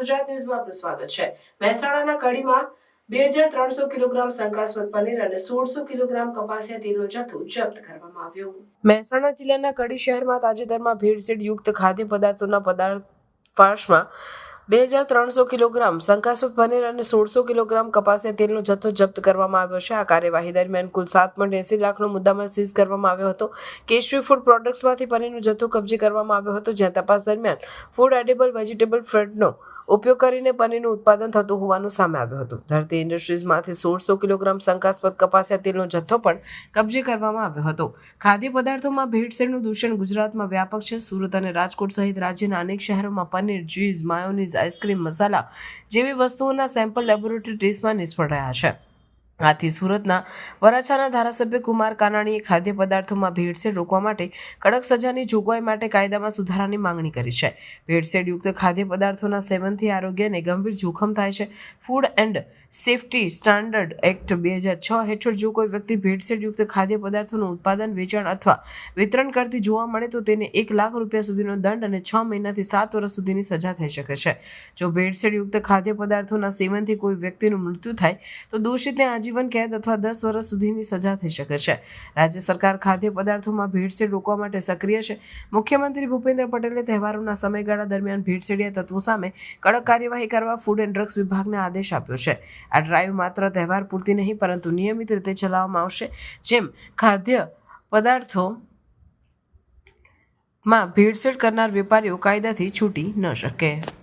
ગુજરાત ન્યૂઝમાં આપનું સ્વાગત છે. મહેસાણાના કડીમાં બે હજાર ત્રણસો કિલોગ્રામ શંકાસ્પદ પનીર અને સોળસો કિલોગ્રામ કપાસિયા તેલનો જથ્થો જપ્ત કરવામાં આવ્યો. મહેસાણા જિલ્લાના કડી શહેરમાં તાજેતરમાં ભેળસેળ યુક્ત ખાદ્ય પદાર્થોના પદાર્થમાં બે હજાર ત્રણસો કિલોગ્રામ શંકાસ્પદ પનીર અને સોળસો કિલોગ્રામ કપાસિયા તેલનો જથ્થો જપ્ત કરવામાં આવ્યો છે. આ કાર્યવાહી દરમિયાન કુલ સાત પોઈન્ટ એસી લાખનો મુદ્દામાલ સીઝ કરવામાં આવ્યો હતો. કેશવી ફૂડ પ્રોડક્ટ્સમાંથી પનીરનો જથ્થો કબજે કરવામાં આવ્યો હતો, જ્યાં તપાસ દરમિયાન ફૂડ એડિબલ વેજીટેબલ ફ્રેડનો ઉપયોગ કરીને પનીરનું ઉત્પાદન થતું હોવાનું સામે આવ્યું હતું. ધરતી ઇન્ડસ્ટ્રીઝમાંથી સોળસો કિલોગ્રામ શંકાસ્પદ કપાસિયા તેલનો જથ્થો પણ કબજે કરવામાં આવ્યો હતો. ખાદ્ય પદાર્થોમાં ભેળસેળનું દૂષણ ગુજરાતમાં વ્યાપક છે. સુરત અને રાજકોટ સહિત રાજ્યના અનેક શહેરોમાં paneer, cheese, mayonnaise ice cream masala જેવી વસ્તુઓના સેમ્પલ લેબોરેટરી ટેસ્ટમાં નિષ્ફળ રહ્યા છે. આથી સુરતના વરાછાના ધારાસભ્ય કુમાર કાનાણીએ ખાદ્ય પદાર્થોમાં ભેળસેળ રોકવા માટે કડક સજાની જોગવાઈ માટે કાયદામાં સુધારાની માંગણી કરી છે. ભેળસેળયુક્ત ખાદ્ય પદાર્થોના સેવનથી આરોગ્યને ગંભીર જોખમ થાય છે. Food and safety standard act બે હજાર છ હેઠળ જો કોઈ વ્યક્તિ ભેળસેળયુક્ત ખાદ્ય પદાર્થોનું ઉત્પાદન, વેચાણ અથવા વિતરણ કરતી જોવા મળે તો તેને એક લાખ રૂપિયા સુધીનો દંડ અને છ મહિનાથી સાત વર્ષ સુધીની સજા થઈ શકે છે. જો ભેળસેળયુક્ત ખાદ્ય પદાર્થોના સેવનથી કોઈ વ્યક્તિનું મૃત્યુ થાય તો દોષિતને આજીવન કેદ અથવા દસ વર્ષ સુધીની સજા થઈ શકે છે. રાજ્ય સરકાર ખાદ્ય પદાર્થોમાં ભેળસેળ રોકવા માટે સક્રિય છે. મુખ્યમંત્રી ભૂપેન્દ્ર પટેલે તહેવારોના સમયગાળા દરમિયાન ભેળસેળિયા તત્વો સામે કડક કાર્યવાહી કરવા ફૂડ એન્ડ ડ્રગ્સ વિભાગને આદેશ આપ્યો છે. આ ડ્રાઈવ માત્ર તહેવાર પૂરતી નહીં, પરંતુ નિયમિત રીતે ચલાવવામાં આવશે. જેમ ખાદ્ય પદાર્થો માં ભેળસેળ કરનાર વેપારીઓ કાયદાથી છૂટી ન શકે.